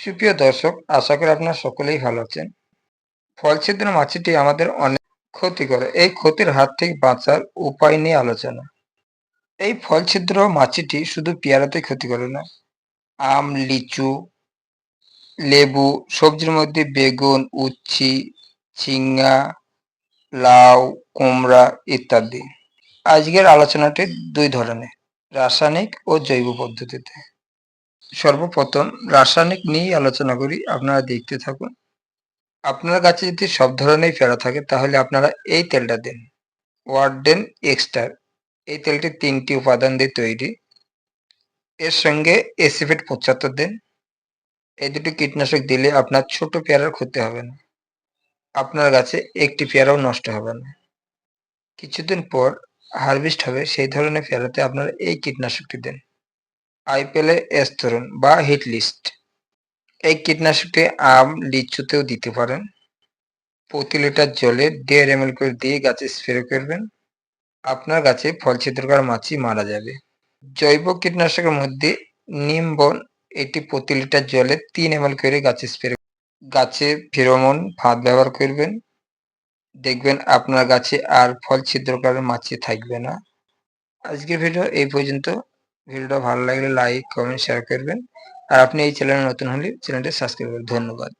সুপ্রিয় দর্শক, আশা করি আপনারা সকলেই ভালো আছেন। ফল ছিদ্র মাছিটি আমাদের অনেক ক্ষতি করে এই ক্ষতির হাত থেকে বাঁচার উপায় নিয়ে আলোচনা। এই ফল ছিদ্র মাছিটি শুধু পেয়ারাতে ক্ষতি করে না, আম, লিচু, লেবু, সবজির মধ্যে বেগুন, উচ্ছি ঝিঙ্গা লাউ, কুমড়া ইত্যাদি। আজকের আলোচনাটি দুই ধরনের, রাসায়নিক ও জৈব পদ্ধতিতে। সর্বপ্রথম রাসায়নিক নিয়েই আলোচনা করি, আপনারা দেখতে থাকুন। আপনার কাছে যদি সব ধরনের পেয়ারা থাকে, তাহলে আপনারা এই তেলটা দিন। ওয়ার্ডেন এক্সটার, এই তেলটি তিনটি উপাদান দিয়ে তৈরি। এর সঙ্গে এসিফেট পঁচাত্তর দিন। এই দুটি কীটনাশক দিলে আপনার ছোট পেয়ারার ক্ষতি হবে না। আপনার গাছে একটি পেয়ারাও নষ্ট হবে না। কিছুদিন পর হারভেস্ট হবে, সেই ধরনের পেয়ারাতে আপনারা এই কীটনাশকটি দেন। আইপেলে এস্তরন বা হিট লিস্ট এই কীটনাশকটি আম লিচুতেও দিতে পারেন। প্রতি লিটার জলে দেড় এম করে দিয়ে গাছে স্প্রে করবেন। আপনার গাছে ফল ছিদ্রকার মাছি মারা যাবে। জৈব কীটনাশকের মধ্যে নিমবন এটি প্রতি লিটার জলে তিন এম করে গাছে স্প্রে গাছে ফেরোমন ফাঁদ ব্যবহার করবেন। দেখবেন আপনার গাছে আর ফল ছিদ্রকার মাছি থাকবে না। আজকের ভিডিও এই পর্যন্ত। ভিডিওটা ভালো লাগলে লাইক কমেন্ট শেয়ার করবেন। আর আপনি এই চ্যানেলে নতুন হলে চ্যানেলটি সাবস্ক্রাইব করবেন। ধন্যবাদ।